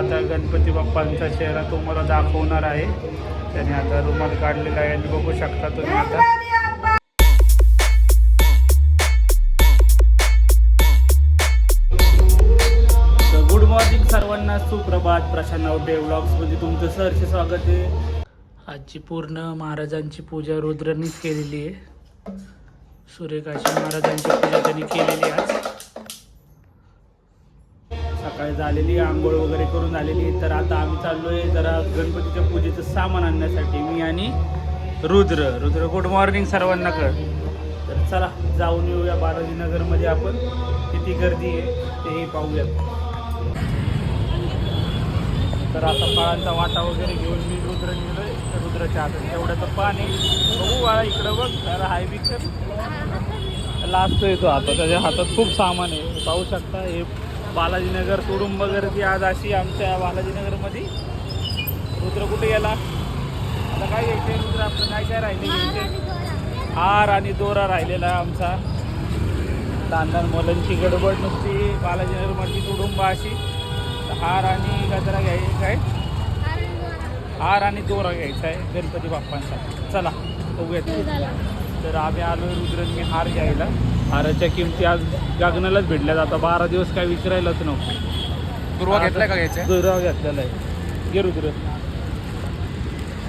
आता गणपती बाप्पांचा चेहरा तुम्हाला दाखवणार आहे. त्याने आता रुमाल काढलेला आहे आणि बघू शकता तुम्ही आता. गुड मॉर्निंग सर्वांना सुप्रभात. प्रशांत नावडे व्लॉग्समध्ये तुमचं सरचे स्वागत आहे. आजची पूर्ण महाराजांची पूजा रुद्रांनीच केलेली आहे. सूर्यकाशी महाराजांची पूजा त्यांनी केलेली आहे आज. झालेली आंघोळ वगैरे करून झालेली. तर आता आम्ही चाललो आहे जरा गणपतीच्या पूजेचं सामान आणण्यासाठी मी आणि रुद्र. रुद्र गुड मॉर्निंग सर्वांना कर तर चला जाऊन येऊया बालाजी नगरमध्ये आपण. किती गर्दी आहे तेही पाहूया. तर आता फळांचा वाटा वगैरे घेऊन मी रुद्र गेलोय रुद्राच्या हातात एवढ्याचं पाणी बघू वाळा इकडं बघ. तर हाय बिकर लास्ट येतो आता त्याच्या हातात खूप सामान आहे. पाहू शकता हे बालाजीनगर तुडुंब गर्दी आज अशी आमच्या बालाजीनगरमध्ये. रुद्र कुठे गेला? आता काय घ्यायचे रुद्र? आपलं काय काय राहिले घ्यायचे हार आणि दोरा राहिलेला आहे आमचा. लहान मुलांची गडबड नुसती बालाजीनगरमधली तुडुंब अशी. तर हार आणि गजरा घ्यायचा काय? हार आणि दोरा. घ्यायचा आहे गणपती बाप्पांचा चला बघूयात. तर आम्ही आलो रुद्रन मी हार घ्यायला. हाराच्या किमती आज गगनालाच भेटल्यात आता बारा दिवस काय विचारायलाच नको. दुर्वा घेतलाय का घ्यायचा? दुर्वा घेतलेला आहे. घे रुद्र.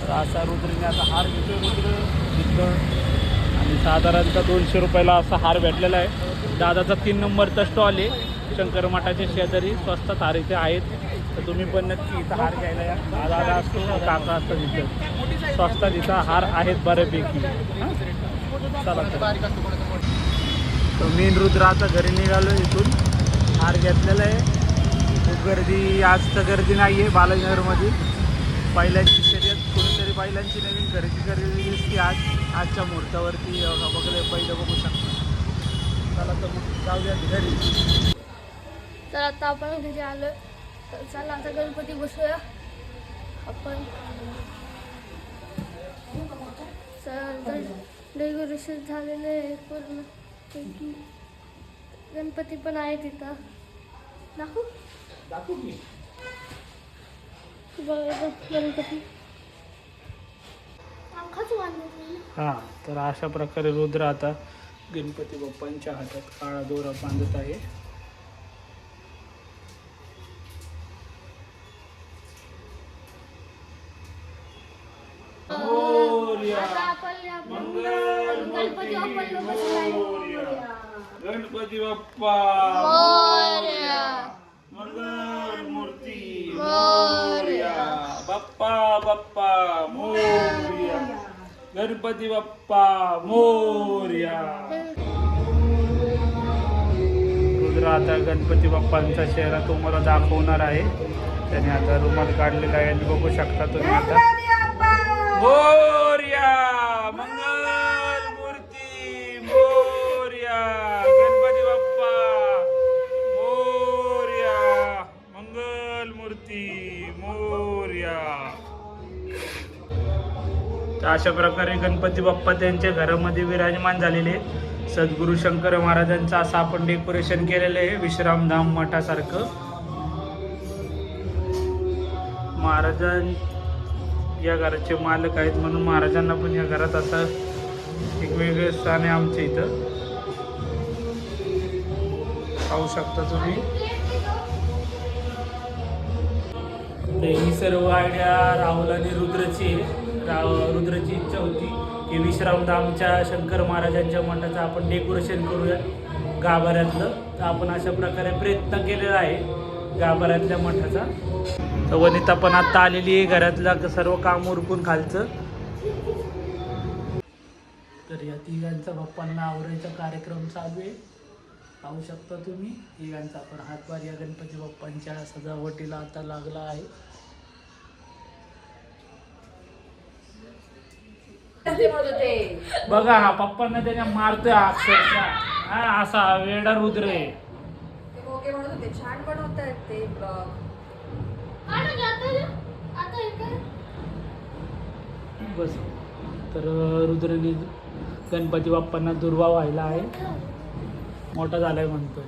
तर असा रुद्रने आता हार घेतोय रुद्र इथं आणि साधारणतः दोनशे रुपयाला असा हार भेटलेला आहे. दादाचा तीन नंबरचा स्टॉल आहे. शंकर मठाच्या शेजारी स्वस्तात हार इथे आहेत. तर तुम्ही पण नक्की इथं हार घ्यायला या. दादा असतो काका असतात इथं स्वस्तात इथं हार आहेत बऱ्यापैकी? चला तर. तर मी न आता घरी निघालो इथून. हार घेतलेला आहे. खूप गर्दी आज तर गर्दी नाही आहे बालाजीनगरमध्ये. बैलांची शर्यत कोणीतरी बैलांची नवीन खरेदी केलेली दिसते आज. आजच्या मुहूर्तावरती बघले पहिलं बघू शकतो. चला तर मग जाऊया घरी. तर आता आपण घरी आलो तर चला आता गणपती बसूया. आपण. डेकोरेशन झालेलं आहे पूर्ण. गणपती पण आहे तिथं. दाखवू. दाखवू बघा गणपती. हां तर अशा प्रकारे रुद्र आता गणपती बाप्पांच्या हातात काळा दोरा बांधत आहे. आपण गणपती. गणपती बाप्पा. मोरया. मंगल मूर्ती मोरया. बाप्पा बाप्पा मोर्या. गणपती बाप्पा मोर्या. रुद्र आता गणपती बाप्पांचा चेहरा तुम्हाला दाखवणार आहे. त्याने आता रुमाल काढलेला आहे आणि बघू शकता तुम्ही आता. मोर्या. तर अशा प्रकारे गणपती बाप्पा त्यांच्या घरामध्ये विराजमान झालेले सद्गुरू शंकर महाराजांचं असं आपण डेकोरेशन केलेलं आहे. विश्रामधाम मठासारखं. महाराजां या घराचे मालक आहेत म्हणून महाराजांना पण या घरात असं एक वेगळं स्थान आहे आमच्या इथं. पाहू शकता तुम्ही. ही सर्व आयडिया राहुल आणि रुद्रची आहे. रुद्रची इच्छा होती की विश्रामधामच्या शंकर महाराजांच्या मठाचं आपण डेकोरेशन करूया. गाभाऱ्यातलं. तर आपण अशा प्रकारे प्रयत्न केलेला आहे. गाभाऱ्यातल्या मठाचा. तर वनिता पण आता आलेली आहे घरातलं. सर्व काम उरकून खालचं. तर या तिघांचा बाप्पांना आवरायचा कार्यक्रम चालू आहे. पाहू शकता तुम्ही. तिघांचा पण हातभार या गणपती बाप्पांच्या सजावटीला आता लागला आहे. बघा हा पप्पांना त्याच्या मारतोय अक्षरशः. हा असा वेडा रुद्र आहे. ओके म्हणत होते छान ते ब्लॉग आता हे? काय? बस. तर रुद्रने गणपती बाप्पांना दुर्वा व्हायला आहे. मोठा झालाय म्हणतोय.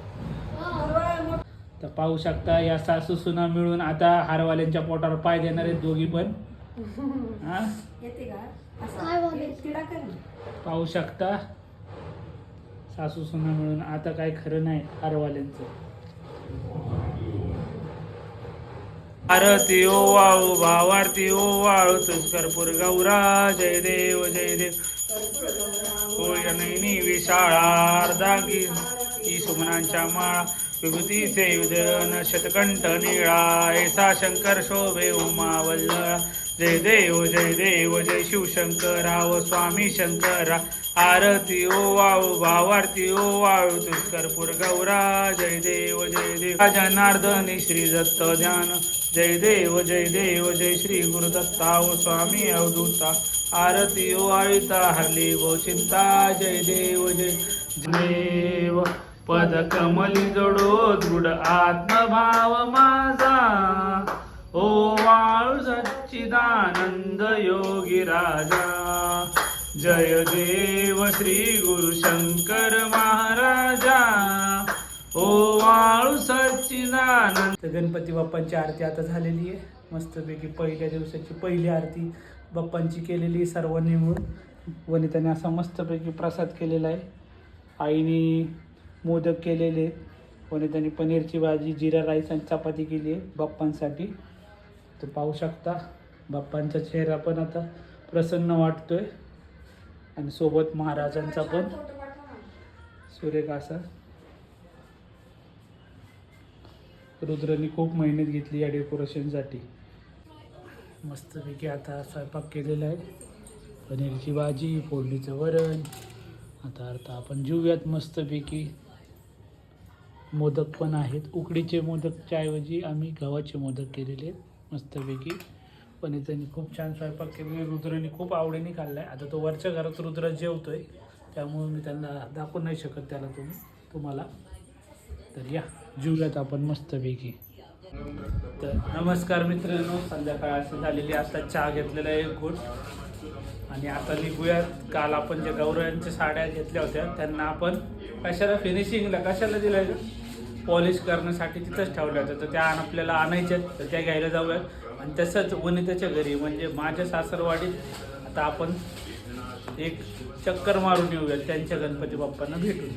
तर पाहू शकता या सासू सुना मिळून आता हारवाल्यांच्या पोटावर पाय देणार आहेत दोघी पण. हा? येते का? पाहू शकता. सासू सुना मिळून आता काय खरं नाही हारवाल्यांचं. आरती ओ वाळू भावारती ओ वाळू कर्पूर गौरा जय देव जय देव होय नैनी विशाळा अर्धांगी ही सुमनांच्या माळा. विभूतीचे उदयन शतकंठ निळा ऐसा शंकर शोभे उमा वल्लळा जय देव जय देव जय शिवशंकराव स्वामी शंकरा. आरती ओ वाळू भावारती ओ वाळू तुष्करपूर गौरा. जय देव जय देव. जनार्दनी श्री दत्त ध्यान जय देव जय देव जय श्री गुरुदत्ता ओ स्वामी अवधूता. आरती ओ आळिता हरली वो चिंता. जय देव जय देव. पद कमली जोडो दृढ आत्मभाव माझा. ओ वाळू सच्चिदानंद योगी राजा. जय देव श्री गुरु शंकर महाराजा. ओ वाळू सच्चिदानंद. गणपती बाप्पांची आरती आता झालेली आहे. मस्तपैकी पहिल्या दिवसाची पहिली आरती बाप्पांची केलेली आहे सर्वांनी मिळून. वनिताने असा मस्तपैकी प्रसाद केलेला आहे. आईने मोदक केलेले. आहेत त्यांनी पनीरची भाजी जिरा राईस आणि चपाती केली आहे बाप्पांसाठी. तर पाहू शकता बाप्पांचा चेहरा पण आता प्रसन्न वाटतो आहे आणि सोबत महाराजांचा पण. सुरेख असा. रुद्रनी खूप मेहनत घेतली या डेकोरेशनसाठी. मस्तपैकी आता स्वयंपाक केलेला आहे. पनीरची भाजी फोडणीचं वरण. आता अर्थ आपण जेऊयात मस्तपैकी. मोदक पण आहेत. उकडीचे मोदकच्या ऐवजी आम्ही गव्हाचे मोदक केलेले आहेत मस्तपैकी. पण त्यांनी खूप छान स्वयंपाक केलेले रुद्रने खूप आवडीने खाल्ला आहे आता तो वरच्या घरात रुद्र जेवतो आहे त्यामुळे मी त्यांना दाखवू नाही शकत त्याला तुम्ही. तुम्हाला. तर या जेवूयात आपण मस्तपैकी. तर नमस्कार मित्रांनो संध्याकाळ अशी झालेली आता चहा घेतलेला आहे एक घोट. आणि आता निघूयात. काल आपण ज्या गौरवांच्या साड्या घेतल्या होत्या त्यांना आपण कशाला फिनिशिंगला कशाला दिलं पॉलिश करण्यासाठी तिथंच ठेवल्या होत्या तर त्या आण- आपल्याला आणायच्यात तर त्या घ्यायला जाऊयात. आणि तसंच वनिताच्या घरी म्हणजे माझ्या सासरवाडीत आता आपण एक चक्कर मारून येऊयात. त्यांच्या गणपती बाप्पांना भेटून.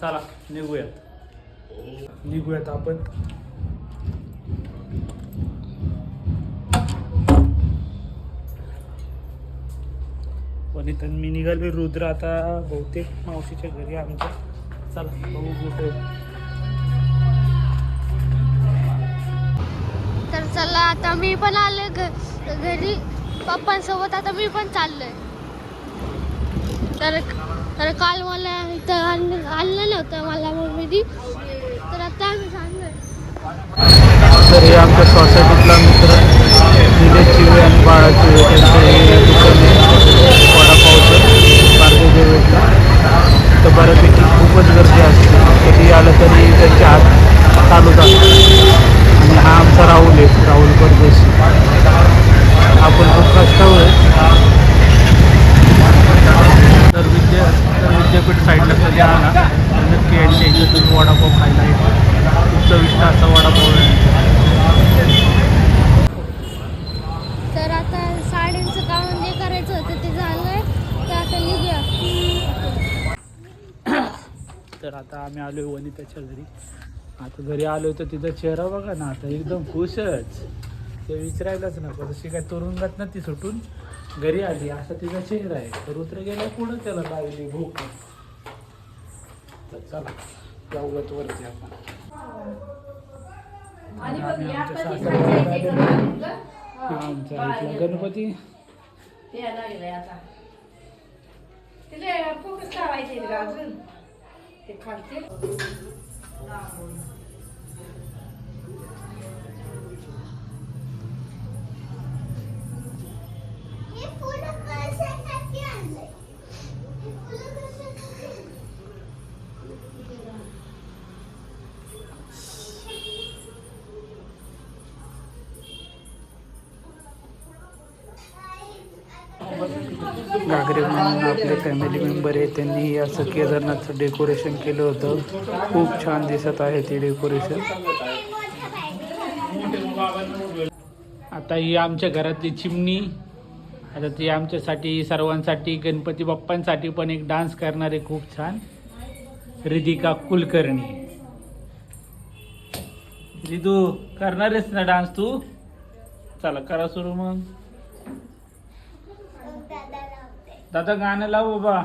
चला निघूयात. निघूयात आपण. वनितन मी निघालो रुद्र आता बहुतेक मावशीच्या घरी आमच्या. चला बघू कुठे. तर चला आता मी पण आले घरी. पप्पांसोबत आता मी पण चाललोय. तर तर काल मला इथं आण- आणलं नव्हतं मला मम्मीनी. तर आता आम्ही तर हे आमच्या सोसायटीतला मित्र निलेश चिवे आणि बाळा चिवे त्यांचं हे दुकान आहे तर बऱ्यापैकी खूपच गर्दी असते. कधी आलं तरी त्यांच्या हात चालूच असतात. आणि हा आमचा राहुल आहे राहुल परदेशी. आपण खूप कष्टावर तर विद्या तर विद्यापीठ साईडला कधी आला तर नक्की यांच्या इथे तुम्ही वडापाव खायला येतो खूप चविष्ट असा वडापाव आहे. तर आता साड्यांचं काम जे करायचं होतं ते झालंय. तर आता निघूया. तर आता आम्ही आलोय वनिताच्या घरी. आता घरी आलोय तर तिचा चेहरा बघा ना आता एकदम खुशच. ते विचारायलाच नको. जशी काय तुरुंगात ना ती सुटून घरी आली. असा तिचा चेहरा आहे. तर उतर गेला पुढं त्याला लागली भूक. तर चला जाऊयात वरती आपण आमचा इथला गणपती? तिला फोकस लावायचे का अजून. ते घागरे म्हणून आपले फॅमिली मेंबर आहे त्यांनी असं केदारनाथचं डेकोरेशन केलं होतं. खूप छान दिसत आहे ते डेकोरेशन आता ही आमच्या घरातली चिमणी आता ती आमच्यासाठी सर्वांसाठी गणपती बाप्पांसाठी पण एक डान्स करणारे खूप छान. रिधिका कुलकर्णी. रिदू करणारेस ना डान्स तू? चला करा सुरू मग. दादा गाणं लाव बाबा.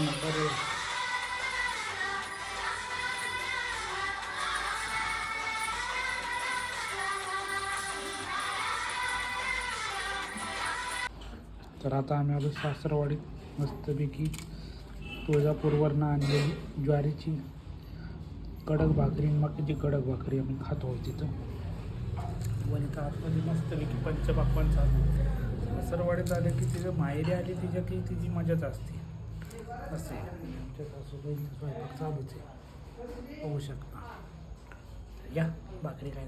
तर आता आम्ही आलो सासरवाडीत मस्तपैकी तुळजापूरवरनं आणलेली ज्वारीची कडक भाकरी आणि मक्याची कडक भाकरी आम्ही खातो तिथं. वनिता आतमध्ये मस्तपैकी पंचपाकवान चालू सासरवाडीत आलं की तिचं माहेरी आली तिच्या की तिची मजाच असते. असे आमच्या सासूबाईंचा स्वयंपाक चालूच आहे होऊ शकता या भाकरी काय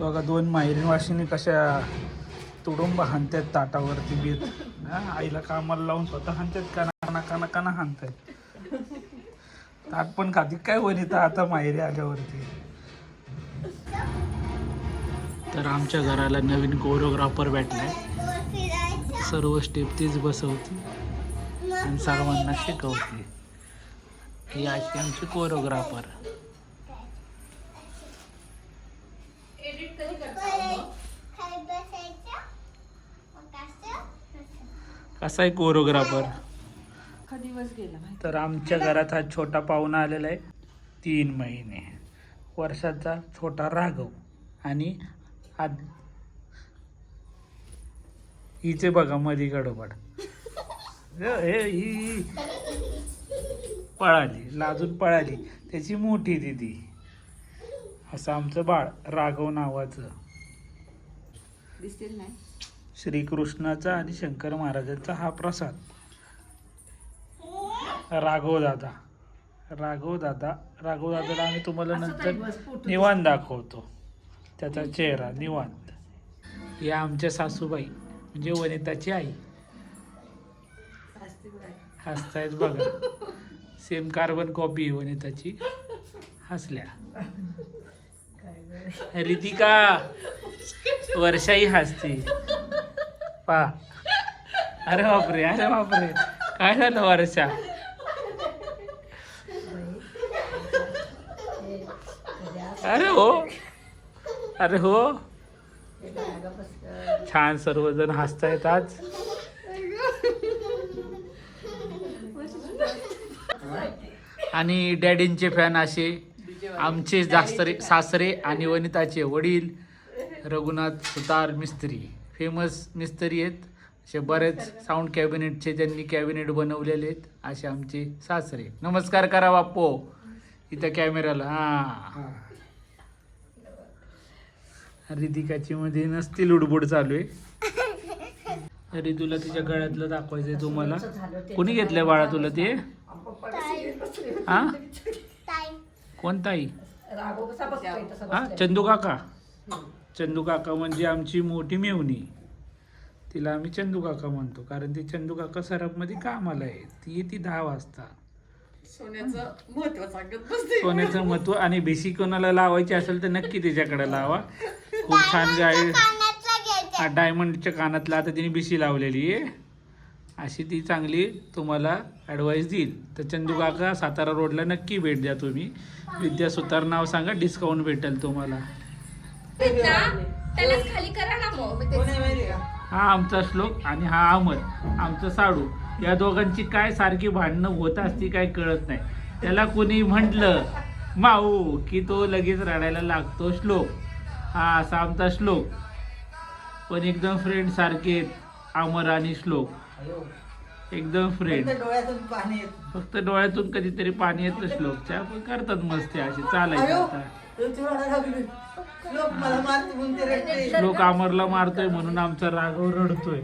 बघा दोन माहेरी वाशिनी कशा तुडुंब हाणतात ताटावरती बीत. आईला कामाला लावून स्वतः हाणतात काना काना काना हाणतात. ताट पण खाती. काय वनिता आता माहेरी आल्यावरती. तर आमच्या घराला नवीन कोरिओग्राफर भेटलाय. सर्व स्टेप तीच बसवती आणि सर्वांना शिकवते. ही अशी आमची कोरिओग्राफर कसा आहे कोरिओग्राफर? तर आमच्या घरात हा छोटा पाहुणा आलेला आहे. तीन महिने. वर्षाचा छोटा राघव आणि आद हिचे बघा मधी गडबड. हे. पळाली लाजून पळाली. त्याची मोठी दिदी. असं आमचं बाळ राघव नावाचं. दिसतील नाही. श्रीकृष्णाचा आणि शंकर महाराजांचा हा प्रसाद. राघव दादा. राघव दादा राघव दादाला आम्ही तुम्हाला नंतर निवांत दाखवतो. त्याचा चेहरा निवांत. या आमच्या सासूबाई म्हणजे वनिताची आई. हसतायत बघा. सेम कार्बन कॉपी आहे वनिताची. हसल्या. रितिका वर्षाही हसते. पा. अरे बापरे अरे बापरे. काय झालं वर्षा? अरे हो. अरे हो. छान सर्वजण हसतायत आज. आणि डॅडींचे फॅन असे आमचे जास्तरे सासरे आणि वनिताचे वडील रघुनाथ सुतार मिस्त्री. फेमस मिस्त्री आहेत. असे बरेच साऊंड कॅबिनेटचे ज्यांनी कॅबिनेट बनवलेले आहेत असे आमचे सासरे. नमस्कार करा बाप्पो इथं कॅमेराला हा. रितिकाची मध्ये नसतील लुडबुड चालू आहे. तरी तुला तिच्या गळ्यातलं दाखवायचंय तुम्हाला. कोणी घेतलंय बाळा तुला ते? हा? तसं हा. चंदू काका. चंदू काका म्हणजे आमची मोठी मेवणी. तिला आम्ही चंदू काका म्हणतो कारण ती चंदू काका सरपमध्ये कामाला आहे. ती येते दहा वाजता. सोन्याचं महत्त्व सांगत बसते. सोन्याचं महत्त्व आणि बेसिक कोणाला लावायची असेल तर नक्की तिच्याकडे लावा. खूप छान गाय हा डायमंडच्या कानातला आता तिने बिशी लावलेली आहे. अशी ती चांगली तुम्हाला ॲडवाईस देईल. तर चंदू काका सातारा रोडला नक्की भेट द्या तुम्ही. विद्या सुतार नाव सांगा डिस्काउंट भेटेल तुम्हाला. त्यालाच खाली करा ना मग. हा आमचा श्लोक आणि हा अमर आमचं साडू. या दोघांची काय सारखी भांडणं होत असती काय कळत नाही. त्याला कोणी म्हटलं माऊ की तो लगेच रडायला लागतो श्लोक. हा असा आमचा श्लोक. पण एकदम फ्रेंड सारखे अमर आणि श्लोक. एकदम फ्रेंड डोळ्यातून पाणी येत. फक्त डोळ्यातून कधीतरी पाणी येतं श्लोकच्या पण करतात मस्ती अशी चालायचं. श्लोक अमरला मारतोय म्हणून आमचा राघव रडतोय.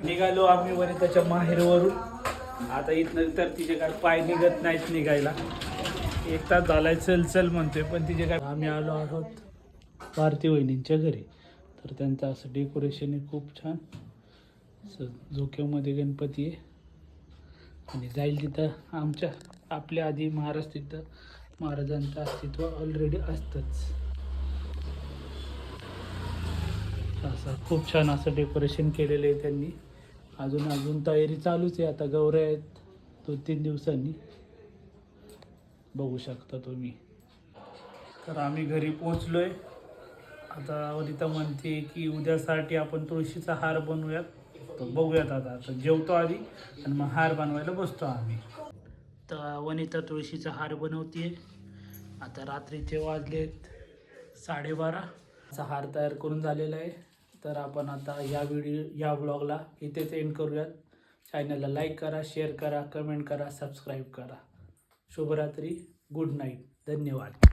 निघालो आम्ही वनिताच्या माहेरवरून. आता इथनं तर तिचे काय पाय निघत नाहीत निघायला. एक तास झालाय चल चल म्हणतोय पण तिचे काय आम्ही आलो आहोत. भारती वहिनींच्या घरी. तर त्यांचं असं डेकोरेशन आहे खूप छान. असं झोक्यामध्ये गणपती आहे. आणि जाईल तिथं आमच्या आपल्या आधी महाराज तिथं महाराजांचं अस्तित्व ऑलरेडी असतंच. असं खूप छान असं डेकोरेशन केलेलं आहे त्यांनी. अजून अजून तयारी चालूच आहे. आता गौऱ्या आहेत दोन तीन दिवसांनी. बघू शकता तुम्ही. तर आम्ही घरी पोचलोय आता वनिता म्हणते की उद्यासाठी आपण तुळशीचा हार बनवूयात. तर बघूयात आता. आता जेवतो आधी आणि मग हार बनवायला बसतो आम्ही. तर वनिता तुळशीचा हार बनवते आता रात्रीचे वाजलेत साडेबाराचा हार तयार करून झालेला आहे. तर आपण आता या व्हिडिओ या ब्लॉगला इथेच एंड करूयात. चॅनलला लाईक करा शेअर करा कमेंट करा सबस्क्राईब करा. शुभरात्री. गुड नाईट धन्यवाद.